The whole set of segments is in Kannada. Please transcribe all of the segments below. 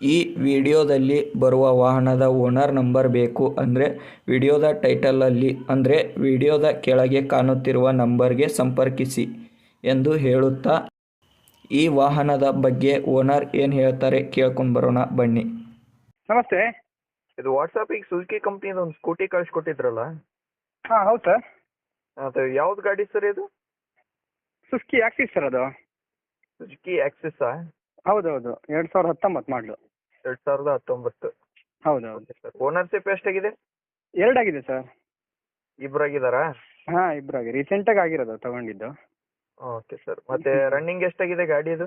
ಈ ವಿಡಿಯೋದಲ್ಲಿ ಬರುವ ವಾಹನದ ಓನರ್ ನಂಬರ್ ಬೇಕು ಅಂದರೆ ವಿಡಿಯೋದ ಟೈಟಲಲ್ಲಿ ಅಂದರೆ ವಿಡಿಯೋದ ಕೆಳಗೆ ಕಾಣುತ್ತಿರುವ ನಂಬರ್ಗೆ ಸಂಪರ್ಕಿಸಿ ಎಂದು ಹೇಳುತ್ತಾ ಈ ವಾಹನದ ಬಗ್ಗೆ ಓನರ್ ಏನು ಹೇಳ್ತಾರೆ ಕೇಳ್ಕೊಂಡು ಬರೋಣ ಬನ್ನಿ. ನಮಸ್ತೆ. ಇದು ವಾಟ್ಸಪ್ಪಿಗೆ ಸುಜುಕಿ ಕಂಪ್ನಿದು ಒಂದು ಸ್ಕೂಟಿ ಕಳಿಸ್ಕೊಟ್ಟಿದ್ರಲ್ಲ? ಹಾಂ ಹೌದು ಸರ್. ಅದು ಯಾವ್ದು ಗಾಡಿ ಸರ್ ಇದು? ಸುಜುಕಿ ಆಕ್ಸಿಸ್ ಸರ್ ಅದು. ಸುಜುಕಿ ಆಕ್ಸಿಸ್ಸಾ ಹೌದು ಎರಡ್ ಸಾವಿರದ ಹತ್ತೊಂಬತ್ತು ಮಾಡಲು. ಎರಡ್ ಸಾವಿರದ ಹತ್ತೊಂಬತ್ತು. ಹೌದೌದು. ಓನರ್ಶಿಪ್ ಎಷ್ಟಾಗಿದೆ? ಎರಡಾಗಿದೆ ಸರ್. ಇಬ್ಬರಾಗಿದ್ದಾರಾ ಹಾ ಇಬ್ಬರಾಗಿ ರೀಸೆಂಟಾಗಿ ಆಗಿರೋದು ತಗೊಂಡಿದ್ದು. Okay sir. ಮತ್ತೆ ರನ್ನಿಂಗ್ ಎಷ್ಟಾಗಿದೆ ಗಾಡಿದು?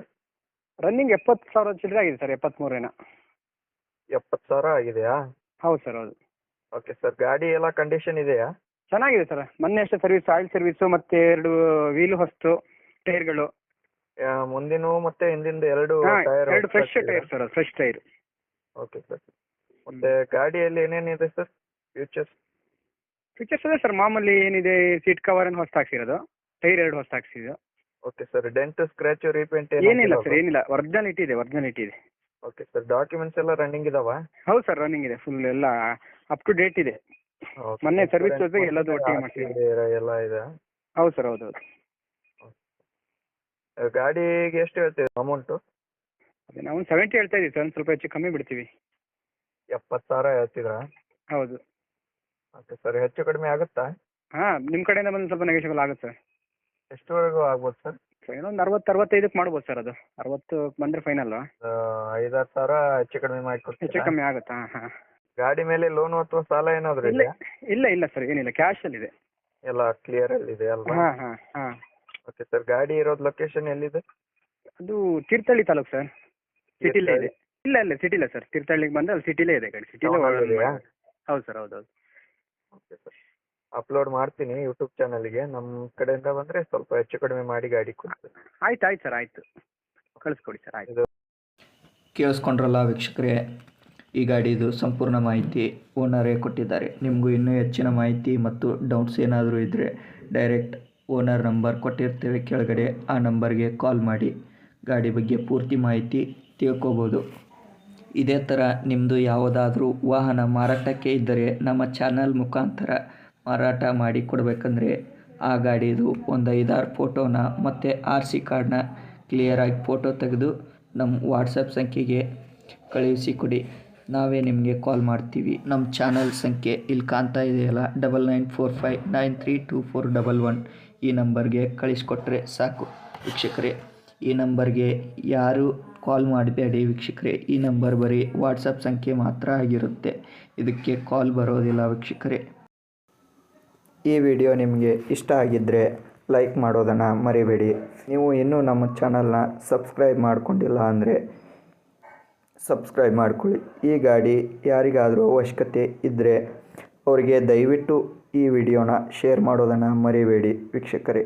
ರನ್ನಿಂಗ್ ಎಪ್ಪತ್ತು ಸಾವಿರ ಚಿಲ್ಲರೆ ಆಗಿದೆ ಸರ್ ಎಪ್ಪತ್ಮೂರೇನ ಎಪ್ಪತ್ತು ಸಾವಿರ ಆಗಿದೆಯಾ? ಹೌದು ಸರ್ ಹೌದು. Okay sir. ಗಾಡಿ ಎಲ್ಲ ಕಂಡೀಷನ್ ಇದೆಯಾ? ಚೆನ್ನಾಗಿದೆ ಸರ್. ಮೊನ್ನೆ ಅಷ್ಟೇ ಸರ್ವಿಸ್ ಆಯಿಲ್ ಸರ್ವಿಸು ಮತ್ತೆ ಎರಡು ವೀಲು ಹೊಸ್ತು ಟೈರ್ಗಳು ಆ, ಮುಂದಿನವು ಮತ್ತೆ ಹಿಂದಿಂದು ಎರಡು ಹಾಂ ಟೈರ್ ಎರಡು ಫ್ರೆಶ್ ಟೈರ್ ಸರ್ ಅದು ಫ್ರೆಶ್ ಟೈರ್. Okay sir. ಮತ್ತೆ ಗಾಡಿಯಲ್ಲಿ ಏನೇನಿದೆ ಸರ್? ಫ್ಯೂಚರ್ಸ್ ಫೀಚರ್ಸ್ ಅದೇ ಸರ್ ಮಾಮೂಲಿ ಏನಿದೆ ಸೀಟ್ ಕವರ್ ಅನ್ನು ಹೊಸ ಹಾಕ್ಸಿರೋದು. ಟೈರ್ ಎರಡು ಹೊಸ ಹಾಕ್ಸಿದ್ದು. Okay sir dent scratch repaint ಏನಿಲ್ಲ ಸರ್ ಏನಿಲ್ಲ. ವರ್ಜನ್ ಇದೆ ವರ್ಜನ್ ಇದೆ. ಓಕೆ ಸರ್ ಡಾಕ್ಯುಮೆಂಟ್ಸ್ ಎಲ್ಲ ರನ್ನಿಂಗ್ ಇದಾವ? ಹೌದು ಸರ್ ರನ್ನಿಂಗ್ ಇದೆ. ಫುಲ್ ಎಲ್ಲ ಅಪ್ ಟು ಡೇಟ್ ಇದೆ. ಮೊನ್ನೆ ಸರ್ವಿಸ್ ಜೊತೆಗೆ ಎಲ್ಲದೂ ಒಟ್ಟಿಗೆ ಮಾಡ್ಸಿದ್ದೀವಿ. ಎಲ್ಲ ಇದೆ? ಹೌದು ಸರ್ ಹೌದು ಹೌದು. ಗಾಡಿಗೆ ಎಷ್ಟು ಹೇಳ್ತೀವಿ ಅಮೌಂಟು? ಅದೇ ನಾವು ಸೆವೆಂಟಿ ಹೇಳ್ತಾ ಇದ್ದೀವಿ ಸರ್ ಒಂದು ಸ್ವಲ್ಪ ಹೆಚ್ಚು ಕಮ್ಮಿ ಬಿಡ್ತೀವಿ. ಎಪ್ಪತ್ತು ಸಾವಿರ ಹೇಳ್ತಿದ್ರಾ ಹೌದು. ಓಕೆ ಸರ್ ಹೆಚ್ಚು ಕಡಿಮೆ ಆಗುತ್ತಾ? ಹಾಂ ನಿಮ್ಮ ಕಡೆಯಿಂದ ಬಂದು ಸ್ವಲ್ಪ ನೆಗೆಷಿಯಬಲ್ ಆಗುತ್ತೆ ಸರ್ ಎಷ್ಟುವರೆಗೂ ಆಗ್ಬೋದು ಸರ್ ಸೊ ಒಂದು ಅರವತ್ತು ಅರವತ್ತೈದಕ್ಕೆ ಮಾಡ್ಬೋದು ಸರ್ ಅದು. ಅರವತ್ತು ಬಂದರೆ ಫೈನಲ್ ಐದಾರು ಸಾವಿರ ಹೆಚ್ಚು ಕಡಿಮೆ ಹೆಚ್ಚು ಮಾಡಿಕೊಡ್ತೀರಾ ಕಮ್ಮಿ ಆಗುತ್ತಾ? ಹಾಂ. ಹಾಂ ಗಾಡಿ ಮೇಲೆ ಲೋನ್ ಅಥವಾ ಸಾಲ ಏನಾದರೂ ಇಲ್ಲ ಇದೆಯಾ? ಇಲ್ಲ ಇಲ್ಲ ಸರ್ ಏನಿಲ್ಲ. ಕ್ಯಾಶಲ್ಲಿದೆ ಎಲ್ಲ ಕ್ಲಿಯರ್ ಅಲ್ಲಿ ಇದೆ ಅಲ್ವಾ? ಹಾಂ ಹಾಂ ಹಾಂ. ಓಕೆ ಸರ್ ಗಾಡಿ ಇರೋದು ಲೊಕೇಶನ್ ಎಲ್ಲಿದೆ? ಅದು ತೀರ್ಥಹಳ್ಳಿ ತಾಲೂಕು ಸರ್. ಸಿಟಿಲೇ ಇದೆ. ಇಲ್ಲ ಇಲ್ಲ ಸಿಟಿಲೇ ಸರ್. ತೀರ್ಥಹಳ್ಳಿಗೆ ಬಂದ್ರೆ ಅಲ್ಲಿ ಸಿಟಿಲೇ ಇದೆ ಗಾಡಿ. ಸಿಟಿಲೇ? ಹೌದು ಸರ್ ಹೌದು ಹೌದು. Okay sir. ಅಪ್ಲೋಡ್ ಮಾಡ್ತೀನಿ ಯೂಟ್ಯೂಬ್ ಚಾನಲ್ಗೆ ನಮ್ಮ ಕಡೆಯಿಂದ ಬಂದ್ರೆ ಸ್ವಲ್ಪ ಹೆಚ್ಚು ಕಡಿಮೆ ಮಾಡಿ ಗಾಡಿ ಕೊಡ್ತೀನಿ. ಆಯ್ತು ಆಯ್ತು ಸರ್ ಆಯ್ತು. ಕಳಿಸ್ಕೊಡಿ ಸರ್ ಆಯ್ತು. ಕೇಳಿಸ್ಕೊಂಡ್ರಲ್ಲ ವೀಕ್ಷಕರೇ ಈ ಗಾಡಿದು ಸಂಪೂರ್ಣ ಮಾಹಿತಿ ಓನರೇ ಕೊಟ್ಟಿದ್ದಾರೆ. ನಿಮಗೂ ಇನ್ನೂ ಹೆಚ್ಚಿನ ಮಾಹಿತಿ ಮತ್ತು ಡೌಟ್ಸ್ ಏನಾದರೂ ಇದ್ದರೆ ಡೈರೆಕ್ಟ್ ಓನರ್ ನಂಬರ್ ಕೊಟ್ಟಿರ್ತೇವೆ ಕೆಳಗಡೆ ಆ ನಂಬರ್ಗೆ ಕಾಲ್ ಮಾಡಿ. ಗಾಡಿ ಬಗ್ಗೆ ಪೂರ್ತಿ ಮಾಹಿತಿ ತಿಳ್ಕೊಬೋದು. ಇದೇ ಥರ ನಿಮ್ಮದು ಯಾವುದಾದ್ರೂ ವಾಹನ ಮಾರಾಟಕ್ಕೆ ಇದ್ದರೆ ನಮ್ಮ ಚಾನಲ್ ಮುಖಾಂತರ ಮಾರಾಟ ಮಾಡಿ ಕೊಡಬೇಕಂದ್ರೆ ಆ ಗಾಡಿದು ಒಂದು ಐದಾರು ಫೋಟೋನ ಮತ್ತು ಆರ್ ಸಿ ಕಾರ್ಡ್ನ ಕ್ಲಿಯರಾಗಿ ಫೋಟೋ ತೆಗೆದು ನಮ್ಮ ವಾಟ್ಸಪ್ ಸಂಖ್ಯೆಗೆ ಕಳುಹಿಸಿ ಕೊಡಿ. ನಾವೇ ನಿಮಗೆ ಕಾಲ್ ಮಾಡ್ತೀವಿ. ನಮ್ಮ ಚಾನಲ್ ಸಂಖ್ಯೆ ಇಲ್ಲಿ ಕಾಣ್ತಾ ಇದೆಯಲ್ಲ? Double nine four five nine three two four double one ಈ ನಂಬರ್ಗೆ ಕಳಿಸ್ಕೊಟ್ರೆ ಸಾಕು ವೀಕ್ಷಕರೇ. ಈ ನಂಬರ್ಗೆ ಯಾರು ಕಾಲ್ ಮಾಡಬೇಡಿ ವೀಕ್ಷಕರೇ. ಈ ನಂಬರ್ ಬರೀ ವಾಟ್ಸಪ್ ಸಂಖ್ಯೆ ಮಾತ್ರ ಆಗಿರುತ್ತೆ. ಇದಕ್ಕೆ ಕಾಲ್ ಬರೋದಿಲ್ಲ ವೀಕ್ಷಕರೇ. ಈ ವಿಡಿಯೋ ನಿಮಗೆ ಇಷ್ಟ ಆಗಿದ್ದರೆ ಲೈಕ್ ಮಾಡೋದನ್ನು ಮರಿಬೇಡಿ. ನೀವು ಇನ್ನೂ ನಮ್ಮ ಚಾನಲ್ನ ಸಬ್ಸ್ಕ್ರೈಬ್ ಮಾಡಿಕೊಂಡಿಲ್ಲ ಅಂದರೆ ಸಬ್ಸ್ಕ್ರೈಬ್ ಮಾಡಿಕೊಳ್ಳಿ. ಈ ಗಾಡಿ ಯಾರಿಗಾದರೂ ಅವಶ್ಯಕತೆ ಇದ್ದರೆ ಅವರಿಗೆ ದಯವಿಟ್ಟು ಈ ವಿಡಿಯೋನ ಶೇರ್ ಮಾಡೋದನ್ನು ಮರಿಬೇಡಿ ವೀಕ್ಷಕರೇ.